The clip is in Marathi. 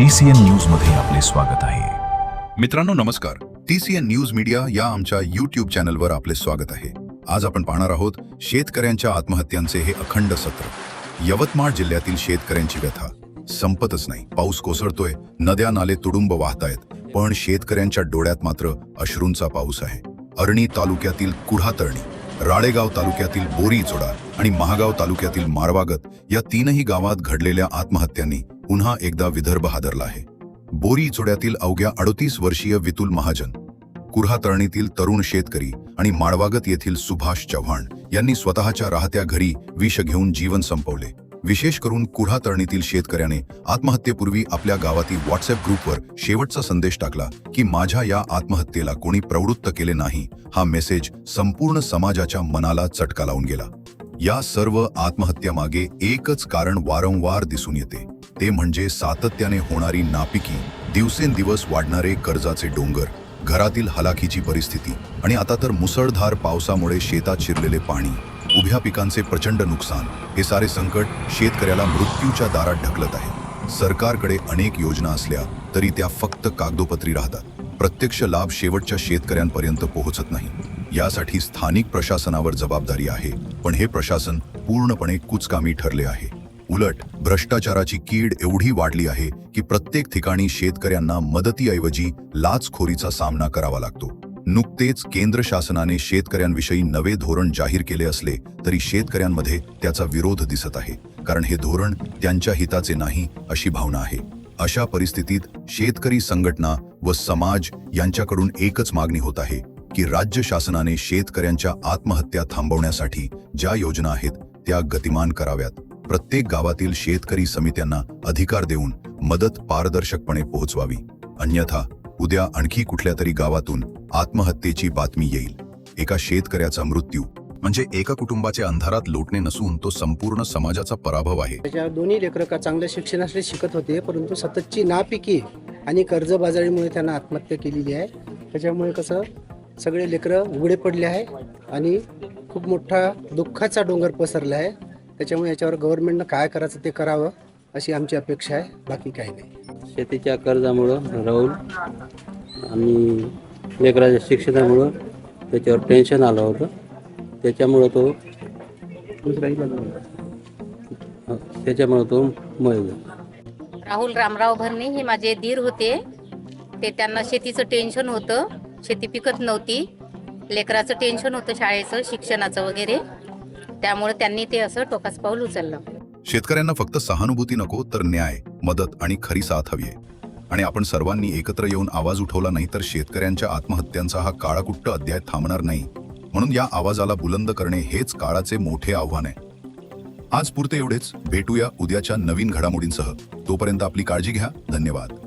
टीसीएन न्यूजमध्ये आपले स्वागत आहे. मित्रांनो नमस्कार. टीसीएन न्यूज मीडिया या आमच्या यूट्यूब चॅनलवर आपले स्वागत आहे. आज आपण पाहणार आहोत शेतकऱ्यांच्या आत्महत्यांचे हे अखंड सत्र. यवतमाळ जिल्ह्यातील शेतकऱ्यांची व्यथा. संपतच नाही. पाऊस कोसळतोय नद्या नाले तुडुंब वाहतायत पण शेतकऱ्यांच्या डोळ्यात मात्र अश्रूंचा पाऊस आहे. अरणी तालुक्यातील कुढातरणी. राळेगाव तालुक्यातील बोरीचोडा आणि महागाव तालुक्यातील मारवागत या तीनही गावात घडलेल्या आत्महत्यांनी पुन्हा एकदा विदर्भ हादरला आहे. बोरीचोड्यातील अवघ्या अडतीस वर्षीय वितुल महाजन कुर्हातरणीतील तरुण शेतकरी आणि माळवागत येथील सुभाष चव्हाण यांनी स्वतःच्या राहत्या घरी विष घेऊन जीवन संपवले. विशेष करून कुढा तळणीतील शेतकऱ्याने आत्महत्येपूर्वी आपल्या गावातील व्हॉट्सअप ग्रुपवर शेवटचा संदेश टाकला की माझ्या या आत्महत्येला कोणी प्रवृत्त केले नाही हा मेसेज संपूर्ण समाजाच्या मनाला चटका लावून गेला. या सर्व आत्महत्यामागे एकच कारण वारंवार दिसून येते. ते म्हणजे सातत्याने होणारी नापिकी दिवसेंदिवस वाढणारे कर्जाचे डोंगर घरातील हलाखीची परिस्थिती आणि आता तर मुसळधार पावसामुळे शेतात शिरलेले पाणी. उभ्या पिकांचे प्रचंड नुकसान. हे सारे संकट शेतकऱ्याला मृत्यूच्या दारात ढकलत आहे. सरकारकडे अनेक योजना असल्या तरी त्या फक्त कागदोपत्री राहतात. प्रत्यक्ष लाभ शेवटच्या शेतकऱ्यांपर्यंत पोहोचत नाही. यासाठी स्थानिक प्रशासनावर जबाबदारी आहे पण हे प्रशासन पूर्णपणे कुचकामी ठरले आहे. उलट भ्रष्टाचाराची कीड एवढी वाढली आहे की प्रत्येक ठिकाणी शेतकऱ्यांना मदतीऐवजी लाचखोरीचा सामना करावा लागतो. नुकतेच केंद्र शासनाने शेतकऱ्यांविषयी नवे धोरण जाहीर केले असले तरी शेतकऱ्यांमध्ये त्याचा विरोध दिसत आहे. कारण हे धोरण त्यांच्या हिताचे नाही अशी भावना आहे. अशा परिस्थितीत शेतकरी संघटना व समाज यांच्याकडून एकच मागणी होत आहे की राज्य शासनाने शेतकऱ्यांच्या आत्महत्या थांबवण्यासाठी ज्या योजना आहेत त्या गतिमान कराव्यात. प्रत्येक गावातील शेतकरी समित्यांना अधिकार देऊन मदत पारदर्शकपणे पोहोचवावी. अन्यथा उद्या आणखी कुठल्या तरी गावातून आत्महत्येची बातमी येईल. एका शेतकऱ्याचा मृत्यू म्हणजे एका कुटुंबाच्या अंधारात लोटणे नसून तो संपूर्ण समाजाचा पराभव आहे. त्याच्या दोन्ही लेकरं का चांगल्या शिक्षणासाठी शिकत होते परंतु सततची नापिकी आणि कर्जबाजारीमुळे त्यांना आत्महत्या केलेली आहे. त्याच्यामुळे कसं सगळे लेकरं उघडे पडले आहे आणि खूप मोठा दुःखाचा डोंगर पसरला आहे. त्याच्यामुळे याच्यावर गव्हर्नमेंटनं काय करायचं ते करावं अशी आमची अपेक्षा आहे बाकी काही नाही. शेतीच्या कर्जामुळं राहुल आणि लेकराच्या शिक्षणामुळं त्याच्यावर टेन्शन आलं होतं. त्याच्यामुळं तो हं, त्याच्यामुळं तो मरला राहुल रामराव भरणे हे माझे दीर होते. ते त्यांना शेतीचं टेन्शन होतं. शेती पिकत नव्हती. लेकराचं टेन्शन होतं शाळेचं शिक्षणाचं वगैरे. त्यामुळे त्यांनी ते असं टोकास पाऊल उचललं. शेतकऱ्यांना फक्त सहानुभूती नको तर न्याय. मदत आणि खरी साथ हवी आहे. आणि आपण सर्वांनी एकत्र येऊन आवाज उठवला नाही तर शेतकऱ्यांच्या आत्महत्यांचा हा काळाकुट्ट अध्याय थांबणार नाही. म्हणून या आवाजाला बुलंद करणे हेच काळाचे मोठे आव्हान आहे. आज पुरते एवढेच. भेटूया उद्याच्या नवीन घडामोडींसह. तोपर्यंत आपली काळजी घ्या. धन्यवाद.